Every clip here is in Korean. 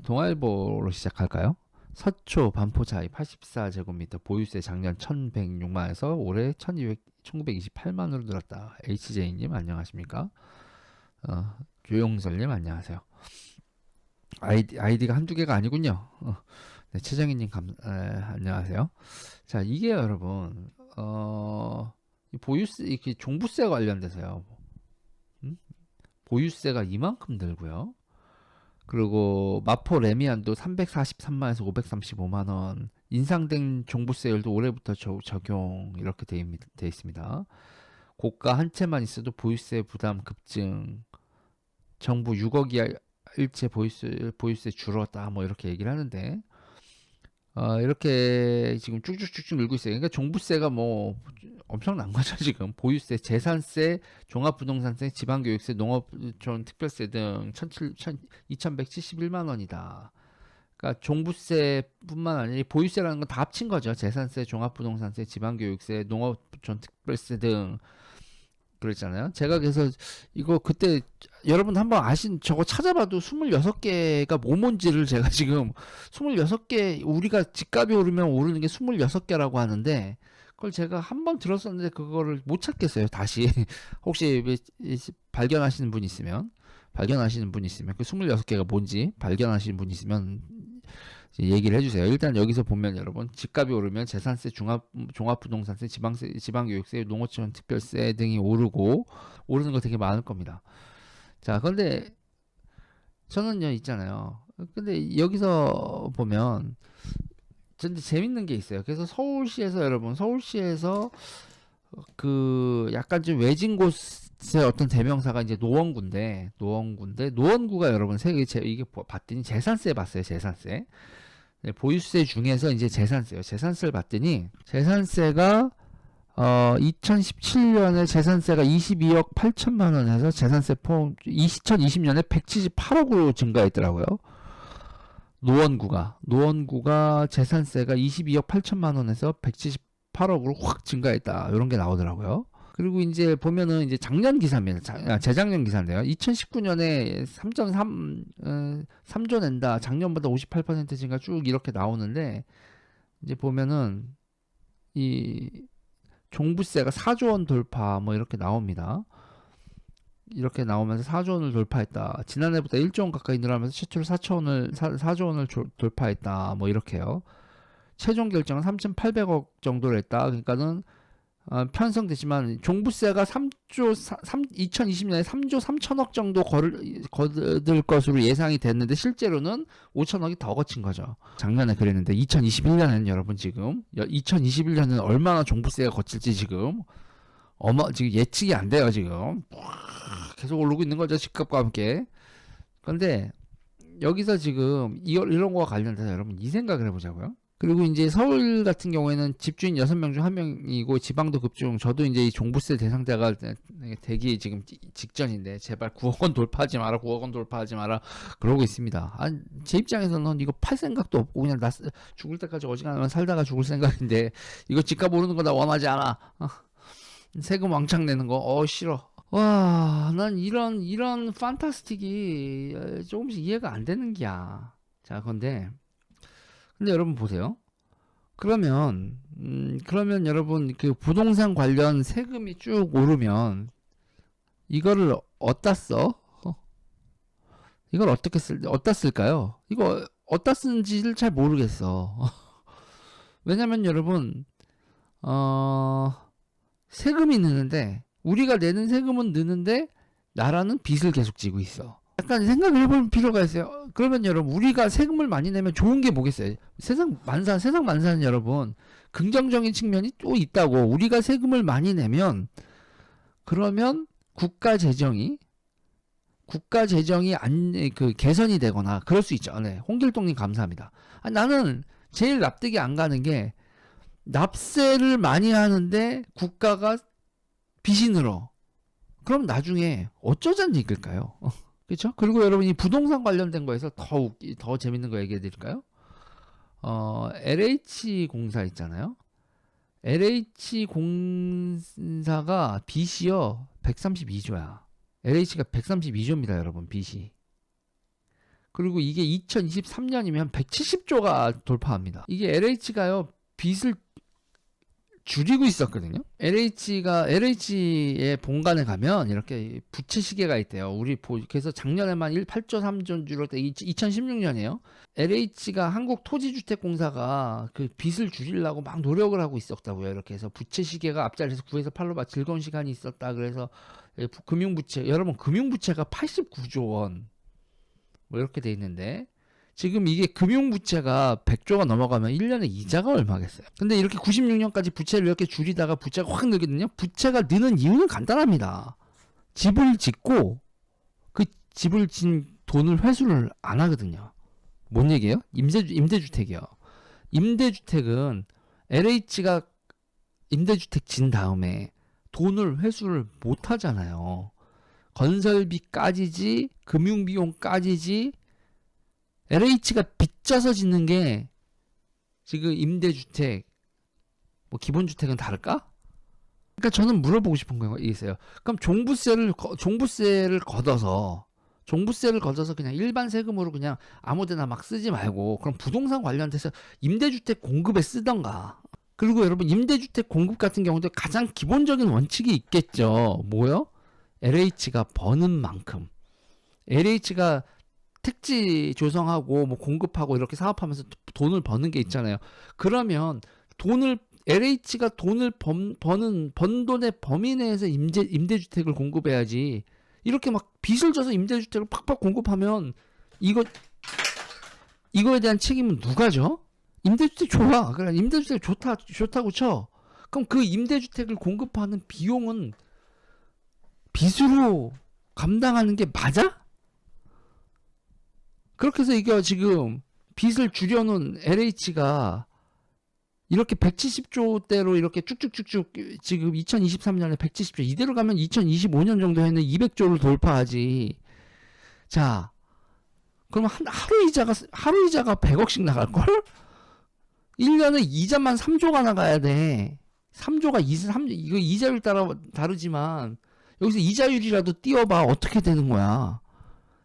동아일보로 시작할까요? 서초 반포 차이 84제곱미터 보유세 작년 1106만에서 올해 1200, 1928만으로 늘었다. HJ님 안녕하십니까? 어, 조용설님 안녕하세요. 아이디, 아이디가 한두 개가 아니군요. 어, 네, 최정희님 감, 에, 안녕하세요. 자, 이게 여러분, 어, 이 보유세, 이렇게 종부세 관련돼서요. 음? 보유세가 이만큼 들고요. 그리고 마포 레미안도 343만에서 535만 원 인상된 종부세율도 올해부터 저- 적용 이렇게 돼, 있- 돼 있습니다. 고가 한 채만 있어도 보유세 부담 급증 정부 6억 이하 일체 보유세 보유세 줄었다 뭐 이렇게 얘기를 하는데 어, 이렇게 지금 쭉쭉쭉쭉 늘고 있어요. 그러니까 종부세가 뭐 엄청난 거죠 지금 보유세, 재산세, 종합부동산세, 지방교육세, 농업촌 특별세 등 2,171만 원이다. 그러니까 종부세뿐만 아니라 보유세라는 건 다 합친 거죠. 재산세, 종합부동산세, 지방교육세, 농업촌 특별세 등 그랬잖아요. 제가 그래서 이거 그때 여러분 한번 아신 저거 찾아봐도 26개가 뭐 뭔지를 제가 지금 26개 우리가 집값이 오르면 오르는 게 26개라고 하는데 그걸 제가 한 번 들었었는데 그거를 못 찾겠어요. 다시 혹시 발견하시는 분 있으면 발견하시는 분 있으면 그 26개가 뭔지 발견하시는 분 있으면 얘기를 해주세요. 일단 여기서 보면 여러분 집값이 오르면 재산세, 종합 종합부동산세, 지방세, 지방교육세, 농어촌 특별세 등이 오르고 오르는 거 되게 많을 겁니다. 자, 그런데 저는요 있잖아요. 근데 여기서 보면 근데 재밌는 게 있어요. 그래서 서울시에서 여러분 서울시에서 그 약간 좀 외진 곳의 어떤 대명사가 이제 노원구인데 노원구인데 노원구가 여러분 제 이게 보- 봤더니 재산세 봤어요 재산세 네, 보유세 중에서 이제 재산세요 재산세를 봤더니 재산세가 어 2017년에 재산세가 22억 8천만 원에서 재산세 포함 2020년에 178억으로 증가했더라고요. 노원구가 노원구가 재산세가 22억 8천만 원에서 178억으로 확 증가했다. 이런 게 나오더라고요. 그리고 이제 보면은 이제 작년 기사입니다. 자- 아, 재작년 기사인데요. 2019년에 3.3 어, 3조 낸다. 작년보다 58% 증가 쭉 이렇게 나오는데 이제 보면은 이 종부세가 4조 원 돌파 뭐 이렇게 나옵니다. 이렇게 나오면서 4조 원을 돌파했다. 지난해보다 1조 원 가까이 늘어나면서 최초로 4조 원을 4, 4조 원을 조- 돌파했다. 뭐 이렇게요. 최종 결정은 3,800억 정도를 했다. 그러니까는 어, 편성되지만 종부세가 3조 3, 2020년에 3조 3천억 정도 거를, 거들 것으로 예상이 됐는데 실제로는 5천억이 더 거친 거죠. 작년에 그랬는데 2021년에는 여러분 지금 2021년은 얼마나 종부세가 거칠지 지금 어마 지금 예측이 안 돼요 지금 계속 오르고 있는 거죠 집값과 함께. 그런데 여기서 지금 이, 이런 거와 관련돼서 여러분 이 생각을 해보자고요. 그리고 이제 서울 같은 경우에는 집주인 6명 중 1명이고 지방도 급중 저도 이제 이 종부세 대상자가 되기 지금 직전인데 제발 9억 원 돌파하지 마라 9억 원 돌파하지 마라 그러고 있습니다. 아, 제 입장에서는 이거 팔 생각도 없고 그냥 나 쓰- 죽을 때까지 어지간하면 살다가 죽을 생각인데 이거 집값 오르는 거 나 원하지 않아. 어. 세금 왕창 내는 거 어 싫어. 와, 난 이런 이런 판타스틱이 어, 조금씩 이해가 안 되는 기야. 자, 근데 근데 여러분 보세요. 그러면 음, 그러면 여러분 그 부동산 관련 세금이 쭉 오르면 이거를 어디다 써? 어? 이걸 어떻게 쓸 어디다 쓸까요? 이거 어디다 쓰는지를 잘 모르겠어. 왜냐면 여러분 어 세금이 느는데 우리가 내는 세금은 느는데 나라는 빚을 계속 지고 있어. 약간 생각을 해볼 필요가 있어요. 그러면 여러분 우리가 세금을 많이 내면 좋은 게 뭐겠어요? 세상 만사 세상 만사는 여러분 긍정적인 측면이 또 있다고 우리가 세금을 많이 내면 그러면 국가 재정이 국가 재정이 안 그 개선이 되거나 그럴 수 있죠. 네, 홍길동님 감사합니다. 아, 나는 제일 납득이 안 가는 게 납세를 많이 하는데 국가가 빚이 늘어. 그럼 나중에 어쩌자는 얘기일까요? 그렇죠? 그리고 여러분 이 부동산 관련된 거에서 더 웃기, 더 재밌는 거 얘기해 드릴까요? 어, LH 공사 있잖아요. LH 공사가 빚이요 132조야. LH가 132조입니다, 여러분 빚이. 그리고 이게 2023년이면 170조가 돌파합니다. 이게 LH가요 빚을 줄이고 있었거든요. LH가 LH의 본관에 가면 이렇게 부채 시계가 있대요. 우리 보 그래서 작년에만 1 8조 3조 줄을 때 2016년이에요. LH가 한국 토지주택공사가 그 빚을 줄이려고 막 노력을 하고 있었다고요. 이렇게 해서 부채 시계가 앞자리에서 9에서 8로 봐 즐거운 시간이 있었다. 그래서 예, 부- 금융 부채 여러분 금융 부채가 89조 원. 뭐 이렇게 돼 있는데 지금 이게 금융부채가 100조가 넘어가면 1년에 이자가 얼마겠어요? 근데 이렇게 96년까지 부채를 이렇게 줄이다가 부채가 확 늘거든요. 부채가 느는 이유는 간단합니다. 집을 짓고 그 집을 진 돈을 회수를 안 하거든요. 뭔 얘기예요? 임대 임대주택이요. 임대주택은 LH가 임대주택 진 다음에 돈을 회수를 못 하잖아요. 건설비 까지지 금융비용 까지지 LH가 빚져서 짓는 게 지금 임대주택 뭐 기본주택은 다를까? 그러니까 저는 물어보고 싶은 거가 있어요. 그럼 종부세를 거- 종부세를 걷어서 종부세를 걷어서 그냥 일반 세금으로 그냥 아무데나 막 쓰지 말고 그럼 부동산 관련돼서 임대주택 공급에 쓰던가. 그리고 여러분 임대주택 공급 같은 경우도 가장 기본적인 원칙이 있겠죠. 뭐요? LH가 버는 만큼. LH가 택지 조성하고 뭐 공급하고 이렇게 사업하면서 돈을 버는 게 있잖아요. 그러면 돈을 LH가 돈을 번, 버는 번 돈의 범위 내에서 임대 임대주택을 공급해야지. 이렇게 막 빚을 져서 임대주택을 팍팍 공급하면 이거 이거에 대한 책임은 누가 져? 임대주택 좋아. 그래 임대주택 좋다 좋다고 쳐. 그럼 그 임대주택을 공급하는 비용은 빚으로 감당하는 게 맞아? 그렇게 해서 이게 지금 빚을 줄여놓은 LH가 이렇게 170조대로 이렇게 쭉쭉쭉쭉 지금 2023년에 170조 이대로 가면 2025년 정도에는 200조를 돌파하지. 자, 그러면 한 하루 이자가 하루 이자가 100억씩 나갈 걸? 1년에 이자만 3조가 나가야 돼. 3조가 2, 3 이거 이자율 따라 다르지만 여기서 이자율이라도 띄워봐 어떻게 되는 거야?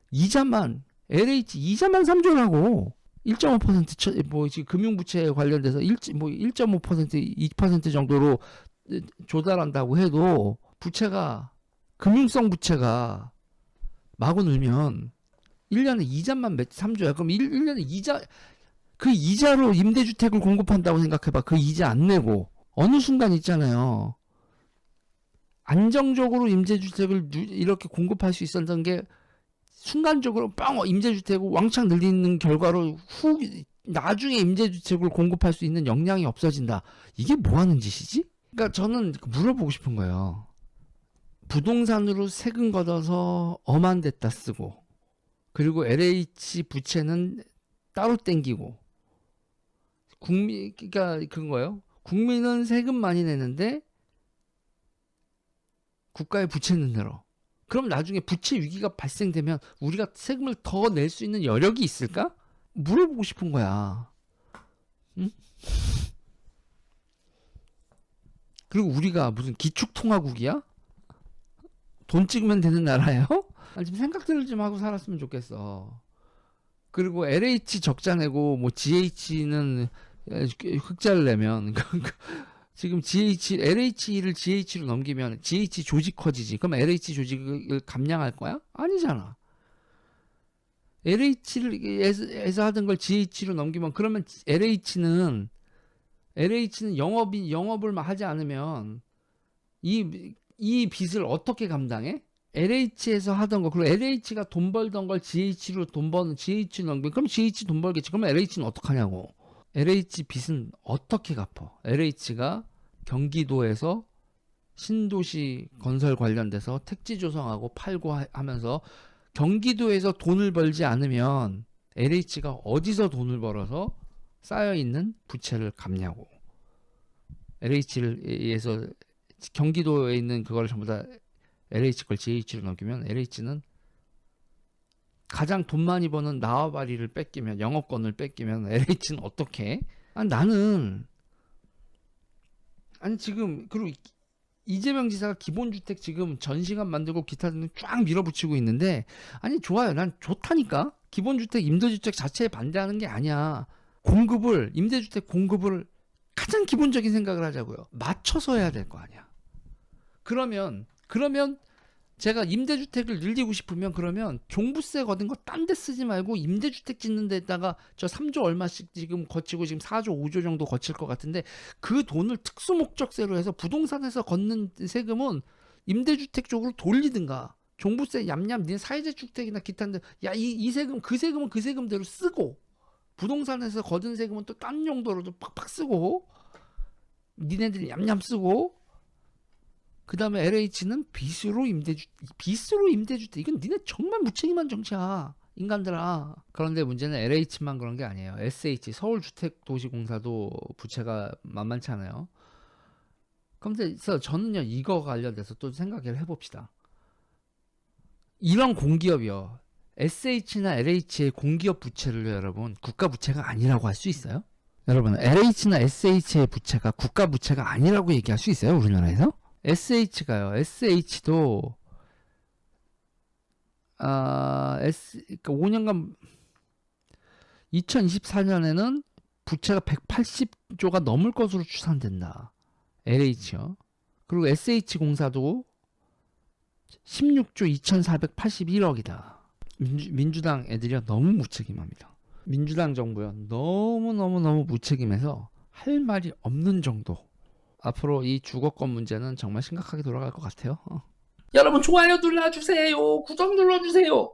이자만 LH 이자만 3조라고 1.5%뭐 지금 금융부채에 관련돼서 1, 뭐1.5% 2% 정도로 조달한다고 해도 부채가 금융성 부채가 마구 늘면 1년에 이자만 몇 3조야. 그럼 1, 1년에 이자 그 이자로 임대주택을 공급한다고 생각해봐. 그 이자 안 내고 어느 순간 있잖아요. 안정적으로 임대주택을 누- 이렇게 공급할 수 있었던 게 순간적으로 빵 임대주택을 왕창 늘리는 결과로 후 나중에 임대주택을 공급할 수 있는 역량이 없어진다. 이게 뭐 하는 짓이지? 그러니까 저는 물어보고 싶은 거예요. 부동산으로 세금 걷어서 엄한 데다 쓰고 그리고 LH 부채는 따로 땡기고 국민 그러니까 그런 거예요. 국민은 세금 많이 내는데 국가의 부채는 늘어. 그럼 나중에 부채 위기가 발생되면 우리가 세금을 더 낼 수 있는 여력이 있을까? 물어보고 싶은 거야. 응? 그리고 우리가 무슨 기축통화국이야? 돈 찍으면 되는 나라예요? 아니, 좀 생각들을 좀 하고 살았으면 좋겠어. 그리고 LH 적자 내고 뭐 GH는 흑자를 내면 지금 GH, LH를 GH로 넘기면 GH 조직 커지지. 그럼 LH 조직을 감량할 거야? 아니잖아. LH에서 하던 걸 GH로 넘기면 그러면 LH는 LH는 영업이 영업을 하지 않으면 이 이 빚을 어떻게 감당해? LH에서 하던 거 그리고 LH가 돈 벌던 걸 GH로 돈 버는 GH 넘기면 그럼 GH 돈 벌겠지. 그럼 LH는 어떡하냐고. LH 빚은 어떻게 갚어? LH가 경기도에서 신도시 건설 관련돼서 택지 조성하고 팔고 하- 하면서 경기도에서 돈을 벌지 않으면 LH가 어디서 돈을 벌어서 쌓여 있는 부채를 갚냐고. LH에서 경기도에 있는 그걸 전부 다 LH 걸 GH로 넘기면 LH는 가장 돈 많이 버는 나와바리를 뺏기면 영업권을 뺏기면 LH는 어떻게? 해? 아니 나는 아니 지금 그리고 이- 이재명 지사가 기본주택 지금 전시관 만들고 기타 등등 쫙 밀어붙이고 있는데 아니 좋아요 난 좋다니까 기본주택, 임대주택 자체에 반대하는 게 아니야. 공급을 임대주택 공급을 가장 기본적인 생각을 하자고요. 맞춰서 해야 될 거 아니야. 그러면 그러면 제가 임대주택을 늘리고 싶으면 그러면 종부세 거든 거딴 데 쓰지 말고 임대주택 짓는 데다가 저 3조 얼마씩 지금 거치고 지금 4조 5조 정도 거칠 것 같은데 그 돈을 특수 목적세로 해서 부동산에서 걷는 세금은 임대주택 쪽으로 돌리든가. 종부세 얌얌 니네 사회적 주택이나 기타인데. 야이 이 세금 그 세금은 그 세금대로 쓰고 부동산에서 거둔 세금은 또 딴 용도로도 팍팍 쓰고 니네들이 얌얌 쓰고 그 다음에 LH는 빚으로 임대주 빚으로 임대주택 이건 니네 정말 무책임한 정치야 인간들아 그런데 문제는 LH만 그런 게 아니에요 SH 서울주택도시공사도 부채가 만만치 않아요 그래서 저는요 이거 관련돼서 또 생각을 해봅시다 이런 공기업이요 SH나 LH의 공기업 부채를요 여러분 국가 부채가 아니라고 할 수 있어요? 여러분 LH나 SH의 부채가 국가 부채가 아니라고 얘기할 수 있어요 우리나라에서? SH가요. SH도 아, S 그러니까 5년간 2024년에는 부채가 180조가 넘을 것으로 추산된다. LH요. 그리고 SH 공사도 16조 2,481억이다. 민주, 민주당 애들이요 너무 무책임합니다. 민주당 정부요 너무 너무 너무 무책임해서 할 말이 없는 정도. 앞으로 이 주거권 문제는 정말 심각하게 돌아갈 것 같아요. 어. 여러분 좋아요 눌러주세요. 구독 눌러주세요.